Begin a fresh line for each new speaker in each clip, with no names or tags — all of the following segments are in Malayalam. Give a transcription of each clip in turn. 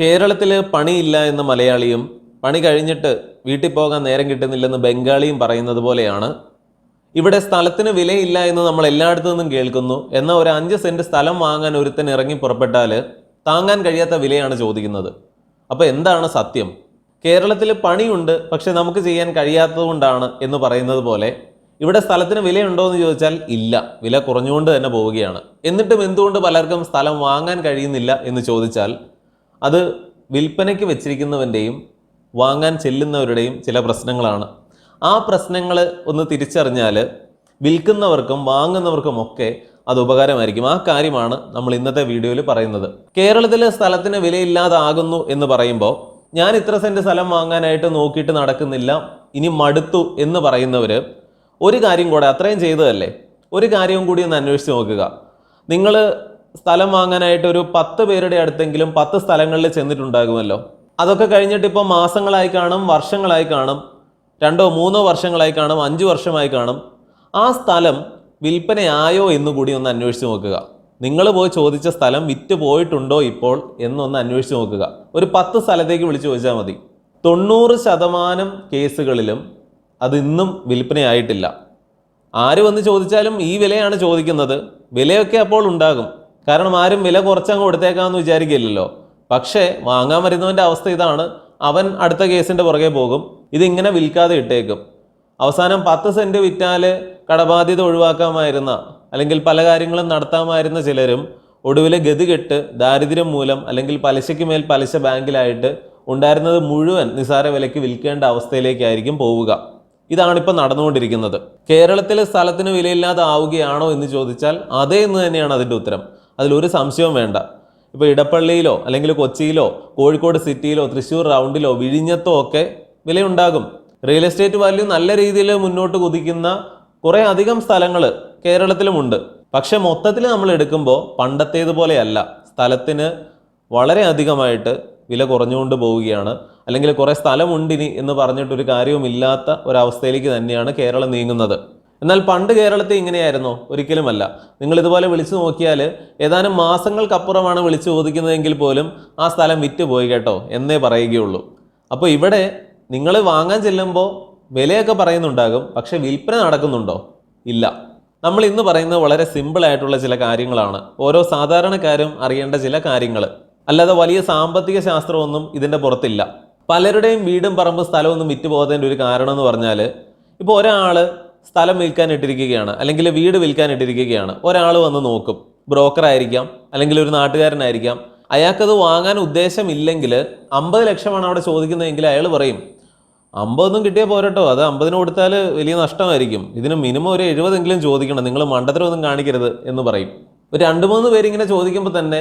കേരളത്തിൽ പണിയില്ല എന്ന മലയാളിയും പണി കഴിഞ്ഞിട്ട് വീട്ടിൽ പോകാൻ നേരം കിട്ടുന്നില്ലെന്ന് ബംഗാളിയും പറയുന്നത് പോലെയാണ്. ഇവിടെ സ്ഥലത്തിന് വിലയില്ല എന്ന് നമ്മൾ എല്ലായിടത്തു നിന്നും കേൾക്കുന്നു. എന്നാൽ ഒരു അഞ്ച് സെന്റ് സ്ഥലം വാങ്ങാൻ ഒരുത്തൻ ഇറങ്ങി പുറപ്പെട്ടാൽ താങ്ങാൻ കഴിയാത്ത വിലയാണ് ചോദിക്കുന്നത്. അപ്പോൾ എന്താണ് സത്യം? കേരളത്തിൽ പണിയുണ്ട് പക്ഷെ നമുക്ക് ചെയ്യാൻ കഴിയാത്തതുകൊണ്ടാണ് എന്ന് പറയുന്നത് പോലെ ഇവിടെ സ്ഥലത്തിന് വിലയുണ്ടോ എന്ന് ചോദിച്ചാൽ ഇല്ല. വില കുറഞ്ഞുകൊണ്ട് തന്നെ പോവുകയാണ്. എന്നിട്ടും എന്തുകൊണ്ട് പലർക്കും സ്ഥലം വാങ്ങാൻ കഴിയുന്നില്ല എന്ന് ചോദിച്ചാൽ അത് വിൽപ്പനയ്ക്ക് വെച്ചിരിക്കുന്നവന്റെയും വാങ്ങാൻ ചെല്ലുന്നവരുടെയും ചില പ്രശ്നങ്ങളാണ്. ആ പ്രശ്നങ്ങൾ ഒന്ന് തിരിച്ചറിഞ്ഞാൽ വിൽക്കുന്നവർക്കും വാങ്ങുന്നവർക്കും ഒക്കെ അത് ഉപകാരമായിരിക്കും. ആ കാര്യമാണ് നമ്മൾ ഇന്നത്തെ വീഡിയോയിൽ പറയുന്നത്. കേരളത്തിലെ സ്ഥലത്തിന് വിലയില്ലാതാകുന്നു എന്ന് പറയുമ്പോൾ ഞാൻ ഇത്ര സെന്റ് സ്ഥലം വാങ്ങാനായിട്ട് നോക്കിയിട്ട് നടക്കുന്നില്ല ഇനി മടുത്തു എന്ന് പറയുന്നവർ ഒരു കാര്യം കൂടെ അത്രയും ചെയ്തതല്ലേ? ഒരു കാര്യവും കൂടി ഒന്ന് അന്വേഷിച്ച് നോക്കുക. നിങ്ങൾ സ്ഥലം വാങ്ങാനായിട്ട് ഒരു പത്ത് പേരുടെ അടുത്തെങ്കിലും പത്ത് സ്ഥലങ്ങളിൽ ചെന്നിട്ടുണ്ടാകുമല്ലോ. അതൊക്കെ കഴിഞ്ഞിട്ട് ഇപ്പോൾ മാസങ്ങളായി കാണും വർഷങ്ങളായി കാണും. രണ്ടോ മൂന്നോ വർഷങ്ങളായി കാണും അഞ്ച് വർഷമായി കാണും. ആ സ്ഥലം വിൽപ്പനയായോ എന്ന് കൂടി ഒന്ന് അന്വേഷിച്ച് നോക്കുക. നിങ്ങൾ പോയി ചോദിച്ച സ്ഥലം വിറ്റ് പോയിട്ടുണ്ടോ ഇപ്പോൾ എന്നൊന്ന് അന്വേഷിച്ച് നോക്കുക. ഒരു പത്ത് സ്ഥലത്തേക്ക് വിളിച്ചു ചോദിച്ചാൽ മതി. തൊണ്ണൂറ് ശതമാനം കേസുകളിലും അത് ഇന്നും വിൽപ്പനയായിട്ടില്ല. ആര് വന്ന് ചോദിച്ചാലും ഈ വിലയാണ് ചോദിക്കുന്നത്. വിലയൊക്കെ അപ്പോൾ ഉണ്ടാകും. കാരണം ആരും വില കുറച്ചങ്ങ് കൊടുത്തേക്കാന്ന് വിചാരിക്കില്ലല്ലോ. പക്ഷേ വാങ്ങാൻ വരുന്നവന്റെ അവസ്ഥ ഇതാണ്. അവൻ അടുത്ത കേസിന്റെ പുറകെ പോകും. ഇതിങ്ങനെ വിൽക്കാതെ ഇട്ടേക്കും. അവസാനം പത്ത് സെന്റ് വിറ്റാൽ കടബാധ്യത ഒഴിവാക്കാമായിരുന്ന അല്ലെങ്കിൽ പല കാര്യങ്ങളും നടത്താമായിരുന്ന ചിലരും ഒടുവിൽ ഗതികെട്ട് ദാരിദ്ര്യം മൂലം അല്ലെങ്കിൽ പലിശയ്ക്ക് മേൽ പലിശ ബാങ്കിലായിട്ട് ഉണ്ടായിരുന്നത് മുഴുവൻ നിസാര വിലയ്ക്ക് വിൽക്കേണ്ട അവസ്ഥയിലേക്കായിരിക്കും പോവുക. ഇതാണിപ്പോൾ നടന്നുകൊണ്ടിരിക്കുന്നത്. കേരളത്തിലെ സ്ഥലത്തിന് വിലയില്ലാതെ ആവുകയാണോ എന്ന് ചോദിച്ചാൽ അതേ എന്ന് തന്നെയാണ് അതിന്റെ ഉത്തരം. അതിലൊരു സംശയവും വേണ്ട. ഇപ്പോൾ ഇടപ്പള്ളിയിലോ അല്ലെങ്കിൽ കൊച്ചിയിലോ കോഴിക്കോട് സിറ്റിയിലോ തൃശ്ശൂർ റൗണ്ടിലോ വിഴിഞ്ഞത്തോ ഒക്കെ വിലയുണ്ടാകും. റിയൽ എസ്റ്റേറ്റ് വാല്യൂ നല്ല രീതിയിൽ മുന്നോട്ട് കുതിക്കുന്ന കുറേ അധികം സ്ഥലങ്ങൾ കേരളത്തിലുമുണ്ട് പക്ഷെ മൊത്തത്തിൽ നമ്മൾ എടുക്കുമ്പോൾ പണ്ടത്തേതുപോലെയല്ല. സ്ഥലത്തിന് വളരെ അധികമായിട്ട് വില കുറഞ്ഞുകൊണ്ട് പോവുകയാണ്. അല്ലെങ്കിൽ കുറേ സ്ഥലമുണ്ടിനി എന്ന് പറഞ്ഞിട്ടൊരു കാര്യവുമില്ലാത്ത ഒരവസ്ഥയിലേക്ക് തന്നെയാണ് കേരളം നീങ്ങുന്നത്. എന്നാൽ പണ്ട് കേരളത്തെ ഇങ്ങനെയായിരുന്നോ. ഒരിക്കലുമല്ല. നിങ്ങൾ ഇതുപോലെ വിളിച്ചു നോക്കിയാൽ ഏതാനും മാസങ്ങൾക്കപ്പുറമാണ് വിളിച്ചു ചോദിക്കുന്നതെങ്കിൽ പോലും ആ സ്ഥലം വിറ്റ് പോയി കേട്ടോ എന്നേ പറയുകയുള്ളൂ. അപ്പോൾ ഇവിടെ നിങ്ങൾ വാങ്ങാൻ ചെല്ലുമ്പോൾ വിലയൊക്കെ പറയുന്നുണ്ടാകും പക്ഷേ വിൽപ്പന നടക്കുന്നുണ്ടോ? ഇല്ല. നമ്മൾ ഇന്ന് പറയുന്നത് വളരെ സിമ്പിളായിട്ടുള്ള ചില കാര്യങ്ങളാണ്. ഓരോ സാധാരണക്കാരും അറിയേണ്ട ചില കാര്യങ്ങൾ. അല്ലാതെ വലിയ സാമ്പത്തിക ശാസ്ത്രമൊന്നും ഇതിന്റെ പുറത്തില്ല. പലരുടെയും വീടും പറമ്പ് സ്ഥലമൊന്നും വിറ്റ് പോകുന്നതിന്റെ ഒരു കാരണം എന്ന് പറഞ്ഞാൽ ഇപ്പോൾ ഒരാൾ സ്ഥലം വിൽക്കാൻ ഇട്ടിരിക്കുകയാണ് അല്ലെങ്കിൽ വീട് വിൽക്കാൻ ഇട്ടിരിക്കുകയാണ്. ഒരാൾ വന്ന് നോക്കും ബ്രോക്കർ ആയിരിക്കാം അല്ലെങ്കിൽ ഒരു നാട്ടുകാരനായിരിക്കാം. അയാൾക്കത് വാങ്ങാൻ ഉദ്ദേശമില്ലെങ്കിൽ അമ്പത് ലക്ഷമാണ് അവിടെ ചോദിക്കുന്നതെങ്കിൽ അയാൾ പറയും അമ്പതൊന്നും കിട്ടിയാൽ പോരട്ടോ അത് അമ്പതിന് കൊടുത്താൽ വലിയ നഷ്ടമായിരിക്കും. ഇതിന് മിനിമം ഒരു എഴുപതെങ്കിലും ചോദിക്കണം നിങ്ങൾ മണ്ടത്തരമൊന്നും കാണിക്കരുത് എന്ന് പറയും. ഒരു രണ്ട് മൂന്ന് പേരിങ്ങനെ ചോദിക്കുമ്പോൾ തന്നെ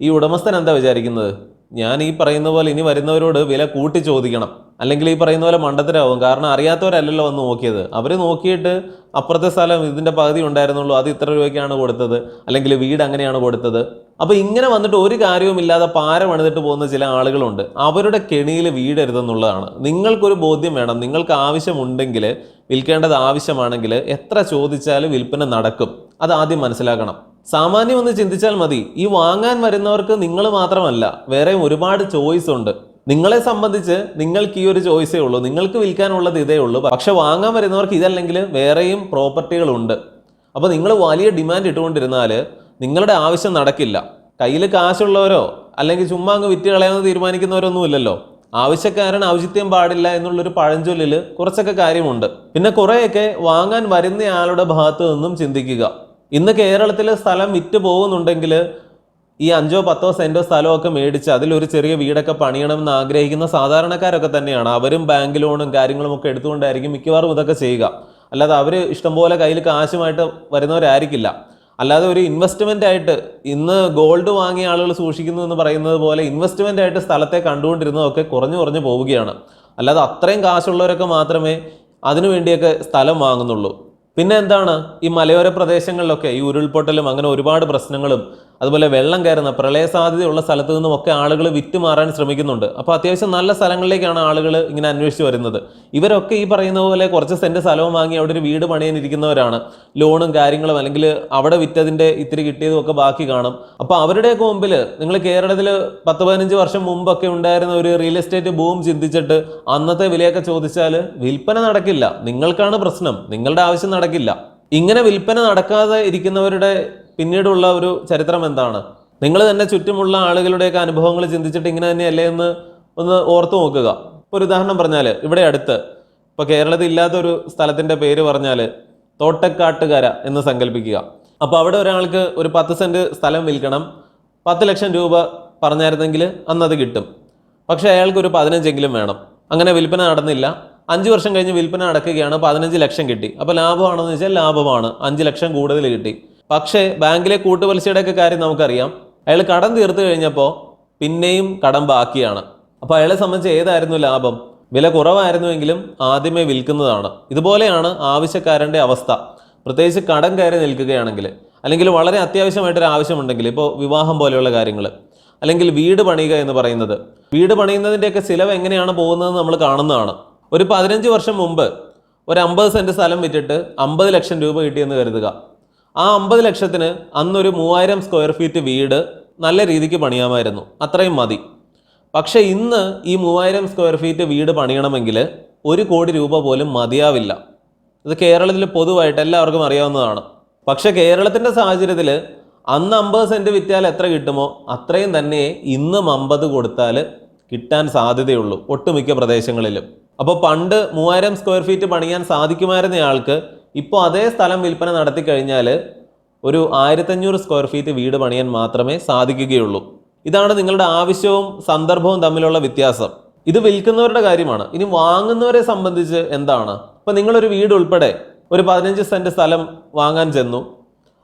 ഈ ഉടമസ്ഥൻ എന്താ വിചാരിക്കുന്നത്? ഞാൻ ഈ പറയുന്ന പോലെ ഇനി വരുന്നവരോട് വില കൂട്ടി ചോദിക്കണം. അല്ലെങ്കിൽ ഈ പറയുന്ന പോലെ മണ്ടത്തരാവും കാരണം അറിയാത്തവരല്ലല്ലോ വന്ന് നോക്കിയത്. അവർ നോക്കിയിട്ട് അപ്പുറത്തെ സ്ഥലം ഇതിന്റെ പകുതി ഉണ്ടായിരുന്നുള്ളൂ അത് ഇത്ര രൂപയ്ക്കാണ് കൊടുത്തത് അല്ലെങ്കിൽ വീട് അങ്ങനെയാണ് കൊടുത്തത്. അപ്പോൾ ഇങ്ങനെ വന്നിട്ട് ഒരു കാര്യവുമില്ലാതെ പാര പണിതിട്ട് പോകുന്ന ചില ആളുകളുണ്ട്. അവരുടെ കെണിയിൽ വീടരുതെന്നുള്ളതാണ്. നിങ്ങൾക്കൊരു ബോധ്യം വേണം. നിങ്ങൾക്ക് ആവശ്യമുണ്ടെങ്കിൽ വിൽക്കേണ്ടത് ആവശ്യമാണെങ്കിൽ എത്ര ചോദിച്ചാലും വിൽപ്പന നടക്കും. അത് ആദ്യം മനസ്സിലാക്കണം. സാമാന്യം ഒന്ന് ചിന്തിച്ചാൽ മതി. ഈ വാങ്ങാൻ വരുന്നവർക്ക് നിങ്ങൾ മാത്രമല്ല വേറെയും ഒരുപാട് ചോയ്സ് ഉണ്ട്. നിങ്ങളെ സംബന്ധിച്ച് നിങ്ങൾക്ക് ഈ ഒരു ചോയ്സേ ഉള്ളൂ. നിങ്ങൾക്ക് വിൽക്കാനുള്ളത് ഇതേ ഉള്ളൂ. പക്ഷെ വാങ്ങാൻ വരുന്നവർക്ക് ഇതല്ലെങ്കിൽ വേറെയും പ്രോപ്പർട്ടികളുണ്ട്. അപ്പോൾ നിങ്ങൾ വലിയ ഡിമാൻഡ് ഇട്ടുകൊണ്ടിരുന്നാൽ നിങ്ങളുടെ ആവശ്യം നടക്കില്ല. കയ്യിൽ കാശുള്ളവരോ അല്ലെങ്കിൽ ചുമ്മാ അങ്ങ് വിറ്റ് കളയാമെന്ന് തീരുമാനിക്കുന്നവരൊന്നും ഇല്ലല്ലോ. ആവശ്യക്കാരൻ ഔചിത്യം പാടില്ല എന്നുള്ളൊരു പഴഞ്ചൊല്ലിൽ കുറച്ചൊക്കെ കാര്യമുണ്ട്. പിന്നെ കുറേയൊക്കെ വാങ്ങാൻ വരുന്നയാളുടെ ഭാഗത്ത് നിന്നും ചിന്തിക്കുക. ഇന്ന് കേരളത്തിൽ സ്ഥലം വിറ്റ് പോകുന്നുണ്ടെങ്കിൽ ഈ അഞ്ചോ പത്തോ സെന്റോ സ്ഥലമൊക്കെ മേടിച്ച് അതിലൊരു ചെറിയ വീടൊക്കെ പണിയണമെന്ന് ആഗ്രഹിക്കുന്ന സാധാരണക്കാരൊക്കെ തന്നെയാണ്. അവരും ബാങ്ക് ലോണും കാര്യങ്ങളും ഒക്കെ എടുത്തുകൊണ്ടായിരിക്കും മിക്കവാറും ഇതൊക്കെ ചെയ്യുക. അല്ലാതെ അവർ ഇഷ്ടംപോലെ കയ്യിൽ കാശുമായിട്ട് വരുന്നവരായിരിക്കില്ല. അല്ലാതെ ഒരു ഇൻവെസ്റ്റ്മെന്റ് ആയിട്ട് ഇന്ന് ഗോൾഡ് വാങ്ങിയ ആളുകൾ സൂക്ഷിക്കുന്നു എന്ന് പറയുന്നത് പോലെ ഇൻവെസ്റ്റ്മെന്റ് ആയിട്ട് സ്ഥലത്തെ കണ്ടുകൊണ്ടിരുന്നതൊക്കെ കുറഞ്ഞു കുറഞ്ഞു പോവുകയാണ്. അല്ലാതെ അത്രയും കാശുള്ളവരൊക്കെ മാത്രമേ അതിനു വേണ്ടിയൊക്കെ സ്ഥലം വാങ്ങുന്നുള്ളൂ. പിന്നെ എന്താണ്? ഈ മലയോര പ്രദേശങ്ങളിലൊക്കെ ഈ ഉരുൾപൊട്ടലും അങ്ങനെ ഒരുപാട് പ്രശ്നങ്ങളും അതുപോലെ വെള്ളം കയറുന്ന പ്രളയ സാധ്യതയുള്ള സ്ഥലത്തു നിന്നും ഒക്കെ ആളുകൾ വിറ്റുമാറാൻ ശ്രമിക്കുന്നുണ്ട്. അപ്പോൾ അത്യാവശ്യം നല്ല സ്ഥലങ്ങളിലേക്കാണ് ആളുകൾ ഇങ്ങനെ അന്വേഷിച്ച് വരുന്നത്. ഇവരൊക്കെ ഈ പറയുന്ന പോലെ കുറച്ച് സെന്റ് സ്ഥലവും വാങ്ങി അവിടെ ഒരു വീട് പണിയാനിരിക്കുന്നവരാണ്. ലോണും കാര്യങ്ങളും അല്ലെങ്കിൽ അവിടെ വിറ്റതിന്റെ ഇത്തിരി കിട്ടിയതും ഒക്കെ ബാക്കി കാണും. അപ്പോൾ അവരുടെയൊക്കെ മുമ്പിൽ നിങ്ങൾ കേരളത്തിൽ പത്ത് പതിനഞ്ച് വർഷം മുമ്പൊക്കെ ഉണ്ടായിരുന്ന ഒരു റിയൽ എസ്റ്റേറ്റ് ബൂം ചിന്തിച്ചിട്ട് അന്നത്തെ വിലയൊക്കെ ചോദിച്ചാൽ വിൽപ്പന നടക്കില്ല. നിങ്ങൾക്കാണ് പ്രശ്നം. നിങ്ങളുടെ ആവശ്യം നടക്കില്ല. ഇങ്ങനെ വിൽപ്പന നടക്കാതെ ഇരിക്കുന്നവരുടെ പിന്നീടുള്ള ഒരു ചരിത്രം എന്താണ്? നിങ്ങൾ തന്നെ ചുറ്റുമുള്ള ആളുകളുടെയൊക്കെ അനുഭവങ്ങൾ ചിന്തിച്ചിട്ട് ഇങ്ങനെ തന്നെയല്ലേ എന്ന് ഒന്ന് ഓർത്തു നോക്കുക. ഇപ്പോൾ ഒരു ഉദാഹരണം പറഞ്ഞാൽ ഇവിടെ അടുത്ത് ഇപ്പോൾ കേരളത്തിൽ ഇല്ലാത്തൊരു സ്ഥലത്തിന്റെ പേര് പറഞ്ഞാൽ തോട്ടക്കാട്ടുകര എന്ന് സങ്കല്പിക്കുക. അപ്പോൾ അവിടെ ഒരാൾക്ക് ഒരു പത്ത് സെന്റ് സ്ഥലം വിൽക്കണം. പത്ത് ലക്ഷം രൂപ പറഞ്ഞായിരുന്നെങ്കിൽ അന്നത് കിട്ടും. പക്ഷേ അയാൾക്ക് ഒരു പതിനഞ്ചെങ്കിലും വേണം. അങ്ങനെ വിൽപ്പന നടന്നില്ല. അഞ്ച് വർഷം കഴിഞ്ഞ് വിൽപ്പന നടക്കുകയാണ്. പതിനഞ്ച് ലക്ഷം കിട്ടി. അപ്പോൾ ലാഭമാണെന്ന് വെച്ചാൽ ലാഭമാണ്. അഞ്ച് ലക്ഷം കൂടുതൽ കിട്ടി. പക്ഷേ ബാങ്കിലെ കൂട്ടുപലിശയുടെ ഒക്കെ കാര്യം നമുക്കറിയാം. അയാൾ കടം തീർത്തു കഴിഞ്ഞപ്പോൾ പിന്നെയും കടം ബാക്കിയാണ്. അപ്പോൾ അയാളെ സംബന്ധിച്ച് ഏതായിരുന്നു ലാഭം? വില കുറവായിരുന്നുവെങ്കിലും ആദ്യമേ വിൽക്കുന്നതാണ്. ഇതുപോലെയാണ് ആവശ്യക്കാരന്റെ അവസ്ഥ. പ്രത്യേകിച്ച് കടം കയറി നിൽക്കുകയാണെങ്കിൽ അല്ലെങ്കിൽ വളരെ അത്യാവശ്യമായിട്ടൊരു ആവശ്യമുണ്ടെങ്കിൽ ഇപ്പോൾ വിവാഹം പോലെയുള്ള കാര്യങ്ങൾ അല്ലെങ്കിൽ വീട് പണിയുക എന്ന് പറയുന്നത്. വീട് പണിയുന്നതിന്റെയൊക്കെ ചിലവ് എങ്ങനെയാണ് പോകുന്നതെന്ന് നമ്മൾ കാണുന്നതാണ്. ഒരു പതിനഞ്ച് വർഷം മുമ്പ് ഒരു അമ്പത് സെന്റ് സ്ഥലം വിറ്റിട്ട് അമ്പത് ലക്ഷം രൂപ കിട്ടിയെന്ന് കരുതുക. ആ അമ്പത് ലക്ഷത്തിന് അന്നൊരു മൂവായിരം സ്ക്വയർ ഫീറ്റ് വീട് നല്ല രീതിക്ക് പണിയാമായിരുന്നു. അത്രയും മതി. പക്ഷേ ഇന്ന് ഈ മൂവായിരം സ്ക്വയർ ഫീറ്റ് വീട് പണിയണമെങ്കിൽ ഒരു കോടി രൂപ പോലും മതിയാവില്ല. ഇത് കേരളത്തിൽ പൊതുവായിട്ട് എല്ലാവർക്കും അറിയാവുന്നതാണ്. പക്ഷേ കേരളത്തിന്റെ സാഹചര്യത്തിൽ അന്ന് അമ്പത് സെന്റ് വിറ്റാൽ എത്ര കിട്ടുമോ? അത്രയും തന്നെ ഇന്നും അമ്പത് കൊടുത്താൽ കിട്ടാൻ സാധ്യതയുള്ളൂ ഒട്ടുമിക്ക പ്രദേശങ്ങളിലും. അപ്പോൾ പണ്ട് മൂവായിരം സ്ക്വയർ ഫീറ്റ് പണിയാൻ സാധിക്കുമായിരുന്നയാൾക്ക് ഇപ്പോൾ അതേ സ്ഥലം വിൽപ്പന നടത്തി കഴിഞ്ഞാൽ ഒരു ആയിരത്തഞ്ഞൂറ് സ്ക്വയർ ഫീറ്റ് വീട് പണിയാൻ മാത്രമേ സാധിക്കുകയുള്ളൂ. ഇതാണ് നിങ്ങളുടെ ആവശ്യവും സന്ദർഭവും തമ്മിലുള്ള വ്യത്യാസം. ഇത് വിൽക്കുന്നവരുടെ കാര്യമാണ്. ഇനി വാങ്ങുന്നവരെ സംബന്ധിച്ച് എന്താണ്? ഇപ്പം നിങ്ങളൊരു വീട് ഉൾപ്പെടെ ഒരു പതിനഞ്ച് സെന്റ് സ്ഥലം വാങ്ങാൻ ചെന്നു.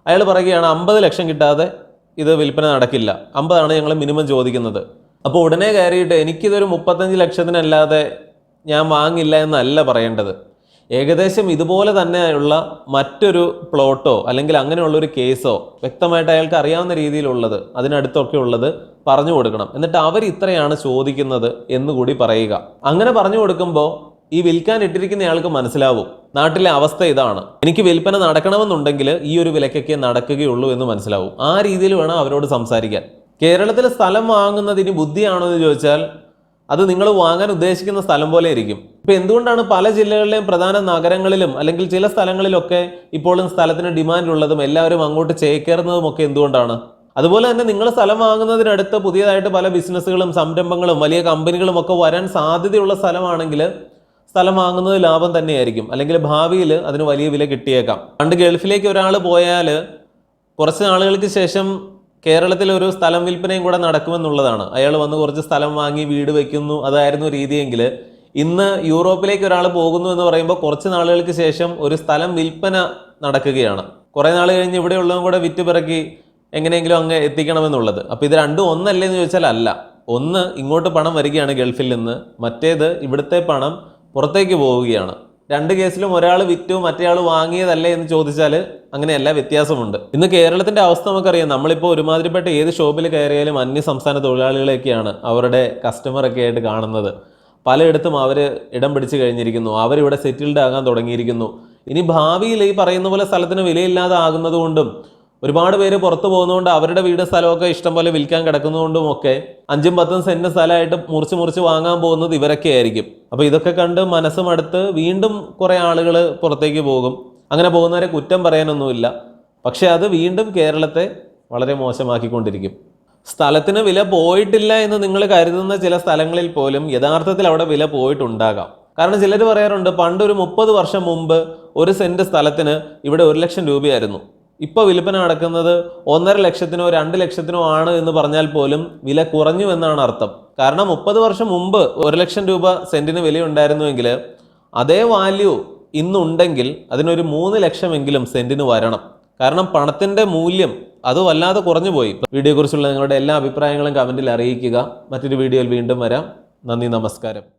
അയാൾ പറയുകയാണ് അമ്പത് ലക്ഷം കിട്ടാതെ ഇത് വിൽപ്പന നടക്കില്ല. അമ്പതാണ് ഞങ്ങൾ മിനിമം ചോദിക്കുന്നത്. അപ്പോൾ ഉടനെ കയറിയിട്ട് എനിക്കിതൊരു മുപ്പത്തഞ്ച് ലക്ഷത്തിനല്ലാതെ ഞാൻ വാങ്ങില്ല എന്നല്ല പറയേണ്ടത്. ഏകദേശം ഇതുപോലെ തന്നെയുള്ള മറ്റൊരു പ്ലോട്ടോ അല്ലെങ്കിൽ അങ്ങനെയുള്ള ഒരു കേസോ വ്യക്തമായിട്ട് അയാൾക്ക് അറിയാവുന്ന രീതിയിലുള്ളത് അതിനടുത്തൊക്കെ ഉള്ളത് പറഞ്ഞു കൊടുക്കണം. എന്നിട്ട് അവർ ഇത്രയാണ് ചോദിക്കുന്നത് എന്നുകൂടി പറയുക. അങ്ങനെ പറഞ്ഞു കൊടുക്കുമ്പോൾ ഈ വിൽക്കാൻ ഇട്ടിരിക്കുന്നയാൾക്ക് മനസ്സിലാവും. നാട്ടിലെ അവസ്ഥ ഇതാണ്. എനിക്ക് വിൽപ്പന നടക്കണമെന്നുണ്ടെങ്കിൽ ഈ ഒരു വിലക്കൊക്കെ നടക്കുകയുള്ളൂ എന്ന് മനസ്സിലാവും. ആ രീതിയിൽ വേണം അവരോട് സംസാരിക്കാൻ. കേരളത്തിൽ സ്ഥലം വാങ്ങുന്നതിന് ബുദ്ധിയാണോ എന്ന് ചോദിച്ചാൽ അത് നിങ്ങൾ വാങ്ങാൻ ഉദ്ദേശിക്കുന്ന സ്ഥലം പോലെ ഇരിക്കും. ഇപ്പൊ എന്തുകൊണ്ടാണ് പല ജില്ലകളിലെയും പ്രധാന നഗരങ്ങളിലും അല്ലെങ്കിൽ ചില സ്ഥലങ്ങളിലൊക്കെ ഇപ്പോഴും സ്ഥലത്തിന് ഡിമാൻഡ് ഉള്ളതും എല്ലാവരും അങ്ങോട്ട് ചേക്കേറുന്നതും ഒക്കെ എന്തുകൊണ്ടാണ്? അതുപോലെ തന്നെ നിങ്ങൾ സ്ഥലം വാങ്ങുന്നതിനടുത്ത് പുതിയതായിട്ട് പല ബിസിനസ്സുകളും സംരംഭങ്ങളും വലിയ കമ്പനികളും ഒക്കെ വരാൻ സാധ്യതയുള്ള സ്ഥലമാണെങ്കിൽ സ്ഥലം വാങ്ങുന്നത് ലാഭം തന്നെയായിരിക്കും. അല്ലെങ്കിൽ ഭാവിയിൽ അതിന് വലിയ വില കിട്ടിയേക്കാം. പണ്ട് ഗൾഫിലേക്ക് ഒരാൾ പോയാൽ കുറച്ച് നാളുകൾക്ക് ശേഷം കേരളത്തിൽ ഒരു സ്ഥലം വിൽപ്പനയും കൂടെ നടക്കുമെന്നുള്ളതാണ്. അയാൾ വന്ന് കുറച്ച് സ്ഥലം വാങ്ങി വീട് വെക്കുന്നു അതായിരുന്നു രീതിയെങ്കിൽ ഇന്ന് യൂറോപ്പിലേക്ക് ഒരാൾ പോകുന്നു എന്ന് പറയുമ്പോൾ കുറച്ച് നാളുകൾക്ക് ശേഷം ഒരു സ്ഥലം വിൽപ്പന നടക്കുകയാണ്. കുറേ നാൾ കഴിഞ്ഞ് ഇവിടെ ഉള്ളവൻ കൂടെ വിറ്റ് പിറക്കി എങ്ങനെയെങ്കിലും അങ്ങ് എത്തിക്കണമെന്നുള്ളത്. അപ്പോൾ ഇത് രണ്ടും ഒന്നല്ലേ എന്ന് ചോദിച്ചാൽ അല്ല. ഒന്ന് ഇങ്ങോട്ട് പണം വരികയാണ് ഗൾഫിൽ നിന്ന് മറ്റേത് ഇവിടുത്തെ പണം പുറത്തേക്ക് പോവുകയാണ്. രണ്ട് കേസിലും ഒരാൾ വിറ്റു മറ്റേയാൾ വാങ്ങിയതല്ലേ എന്ന് ചോദിച്ചാൽ അങ്ങനെയല്ല വ്യത്യാസമുണ്ട്. ഇന്ന് കേരളത്തിന്റെ അവസ്ഥ നമുക്കറിയാം. നമ്മളിപ്പോൾ ഒരുമാതിരിപ്പെട്ട ഏത് ഷോപ്പിൽ കയറിയാലും അന്യ സംസ്ഥാന തൊഴിലാളികളെയൊക്കെയാണ് അവരുടെ കസ്റ്റമർ ഒക്കെ ആയിട്ട് കാണുന്നത്. പലയിടത്തും അവർ ഇടം പിടിച്ചു കഴിഞ്ഞിരിക്കുന്നു. അവരിവിടെ സെറ്റിൽഡ് ആകാൻ തുടങ്ങിയിരിക്കുന്നു. ഇനി ഭാവിയിൽ ഈ പറയുന്ന പോലെ സ്ഥലത്തിന് വിലയില്ലാതെ ആകുന്നത് കൊണ്ടും ഒരുപാട് പേര് പുറത്തു പോകുന്നതുകൊണ്ട് അവരുടെ വീട് സ്ഥലമൊക്കെ ഇഷ്ടം പോലെ വിൽക്കാൻ കിടക്കുന്നതുകൊണ്ടും ഒക്കെ അഞ്ചും പത്തും സെന്റ് സ്ഥലമായിട്ട് മുറിച്ച് മുറിച്ച് വാങ്ങാൻ പോകുന്നത് ഇവരൊക്കെ ആയിരിക്കും. അപ്പോൾ ഇതൊക്കെ കണ്ട് മനസ്സും വീണ്ടും കുറേ ആളുകൾ പുറത്തേക്ക് പോകും. അങ്ങനെ പോകുന്നവരെ കുറ്റം പറയാനൊന്നുമില്ല. പക്ഷേ അത് വീണ്ടും കേരളത്തെ വളരെ മോശമാക്കിക്കൊണ്ടിരിക്കും. സ്ഥലത്തിന് വില പോയിട്ടില്ല എന്ന് നിങ്ങൾ കരുതുന്ന ചില സ്ഥലങ്ങളിൽ പോലും യഥാർത്ഥത്തിൽ അവിടെ വില പോയിട്ടുണ്ടാകാം. കാരണം ചിലർ പറയാറുണ്ട് പണ്ട് ഒരു മുപ്പത് വർഷം മുമ്പ് ഒരു സെന്റ് സ്ഥലത്തിന് ഇവിടെ ഒരു ലക്ഷം രൂപയായിരുന്നു. ഇപ്പൊ വിൽപ്പന നടക്കുന്നത് ഒന്നര ലക്ഷത്തിനോ രണ്ട് ലക്ഷത്തിനോ ആണ് എന്ന് പറഞ്ഞാൽ പോലും വില കുറഞ്ഞു എന്നാണ് അർത്ഥം. കാരണം മുപ്പത് വർഷം മുമ്പ് ഒരു ലക്ഷം രൂപ സെന്റിന് വിലയുണ്ടായിരുന്നുവെങ്കിൽ അതേ വാല്യൂ ഇന്നുണ്ടെങ്കിൽ അതിനൊരു മൂന്ന് ലക്ഷമെങ്കിലും സെന്റിന് വരണം. കാരണം പണത്തിന്റെ മൂല്യം അത് വല്ലാതെ കുറഞ്ഞു പോയി. വീഡിയോയെക്കുറിച്ചുള്ള നിങ്ങളുടെ എല്ലാ അഭിപ്രായങ്ങളും കമന്റിൽ അറിയിക്കുക. മറ്റൊരു വീഡിയോയിൽ വീണ്ടും വരാം. നന്ദി നമസ്കാരം.